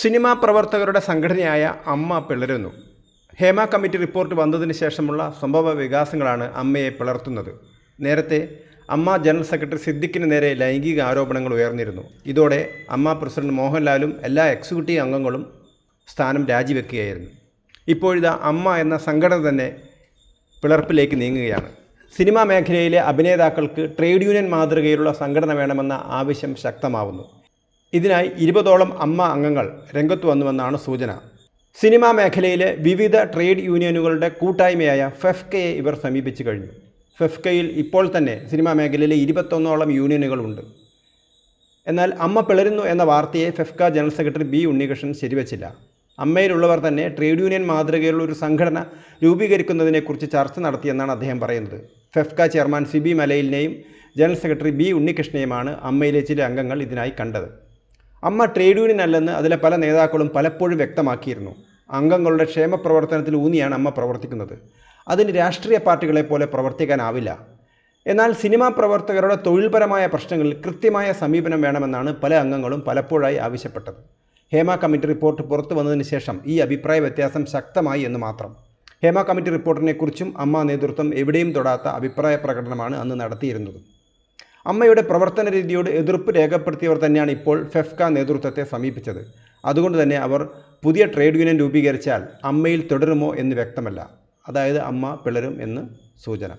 Cinema പ്രവർത്തകരുടെ സംഘടനയായ അമ്മ പിളരുന്നു. ഹേമ കമ്മിറ്റി റിപ്പോർട്ട് വന്നതിന് ശേഷമുള്ള സംഭവ വികാസങ്ങളാണ് അമ്മയെ പിളർത്തുന്നത്. നേരത്തെ അമ്മ ജനറൽ സെക്രട്ടറി സിദ്ദിഖിന് നേരെ ലൈംഗിക ആരോപണങ്ങൾ ഉയർന്നിരുന്നു. ഇതോടെ അമ്മ പ്രസിഡന്റ് മോഹൻലാലും എല്ലാ എക്സിക്യൂട്ടീവ് അംഗങ്ങളും സ്ഥാനം രാജിവെക്കുകയായിരുന്നു. ഇപ്പോഴിതാ അമ്മ എന്ന സംഘടന തന്നെ പിളർപ്പിലേക്ക് നീങ്ങുകയാണ്. സിനിമാ മേഖലയിലെ അഭിനേതാക്കൾക്ക് ട്രേഡ് യൂണിയൻ മാതൃകയിലുള്ള സംഘടന വേണമെന്ന ആവശ്യം ശക്തമാവുന്നു. ഇതിനായി ഇരുപതോളം അമ്മ അംഗങ്ങൾ രംഗത്ത് വന്നുവെന്നാണ് സൂചന. സിനിമാ മേഖലയിലെ വിവിധ ട്രേഡ് യൂണിയനുകളുടെ കൂട്ടായ്മയായ ഫെഫ്കയെ ഇവർ സമീപിച്ചു കഴിഞ്ഞു. ഫെഫ്കയിൽ ഇപ്പോൾ തന്നെ സിനിമാ മേഖലയിലെ ഇരുപത്തൊന്നോളം യൂണിയനുകളുണ്ട്. എന്നാൽ അമ്മ പിളരുന്നു എന്ന വാർത്തയെ FEFKA general secretary B Unnikrishnan ശരിവച്ചില്ല. അമ്മയിലുള്ളവർ തന്നെ ട്രേഡ് യൂണിയൻ മാതൃകയിലുള്ള ഒരു സംഘടന രൂപീകരിക്കുന്നതിനെക്കുറിച്ച് ചർച്ച നടത്തിയെന്നാണ് അദ്ദേഹം പറയുന്നത്. ഫെഫ്ക ചെയർമാൻ സി ബി മലയിലിനെയും ജനറൽ സെക്രട്ടറി ബി ഉണ്ണികൃഷ്ണനെയുമാണ് അമ്മയിലെ ചില അംഗങ്ങൾ ഇതിനായി കണ്ടത്. അമ്മ ട്രേഡ് യൂണിയൻ അല്ലെന്ന് അതിലെ പല നേതാക്കളും പലപ്പോഴും വ്യക്തമാക്കിയിരുന്നു. അംഗങ്ങളുടെ ക്ഷേമ പ്രവർത്തനത്തിൽ ഊന്നിയാണ് അമ്മ പ്രവർത്തിക്കുന്നത്. അതിന് രാഷ്ട്രീയ പാർട്ടികളെ പോലെ പ്രവർത്തിക്കാനാവില്ല. എന്നാൽ സിനിമാ പ്രവർത്തകരുടെ തൊഴിൽപരമായ പ്രശ്നങ്ങളിൽ കൃത്യമായ സമീപനം വേണമെന്നാണ് പല അംഗങ്ങളും പലപ്പോഴായി ആവശ്യപ്പെട്ടത്. ഹേമ കമ്മിറ്റി റിപ്പോർട്ട് പുറത്തു വന്നതിന് ശേഷം ഈ അഭിപ്രായ വ്യത്യാസം ശക്തമായി എന്ന് മാത്രം. ഹേമ കമ്മിറ്റി റിപ്പോർട്ടിനെക്കുറിച്ചും അമ്മ നേതൃത്വം എവിടെയും തൊടാത്ത അഭിപ്രായ പ്രകടനമാണ് അന്ന് നടത്തിയിരുന്നത്. അമ്മയുടെ പ്രവർത്തന രീതിയോട് എതിർപ്പ് രേഖപ്പെടുത്തിയവർ തന്നെയാണ് ഇപ്പോൾ ഫെഫ്ക നേതൃത്വത്തെ സമീപിച്ചത്. അതുകൊണ്ട് തന്നെ അവർ പുതിയ ട്രേഡ് യൂണിയൻ രൂപീകരിച്ചാൽ അമ്മയിൽ തുടരുമോ എന്ന് വ്യക്തമല്ല. അതായത് അമ്മ പിളരും എന്ന് സൂചന.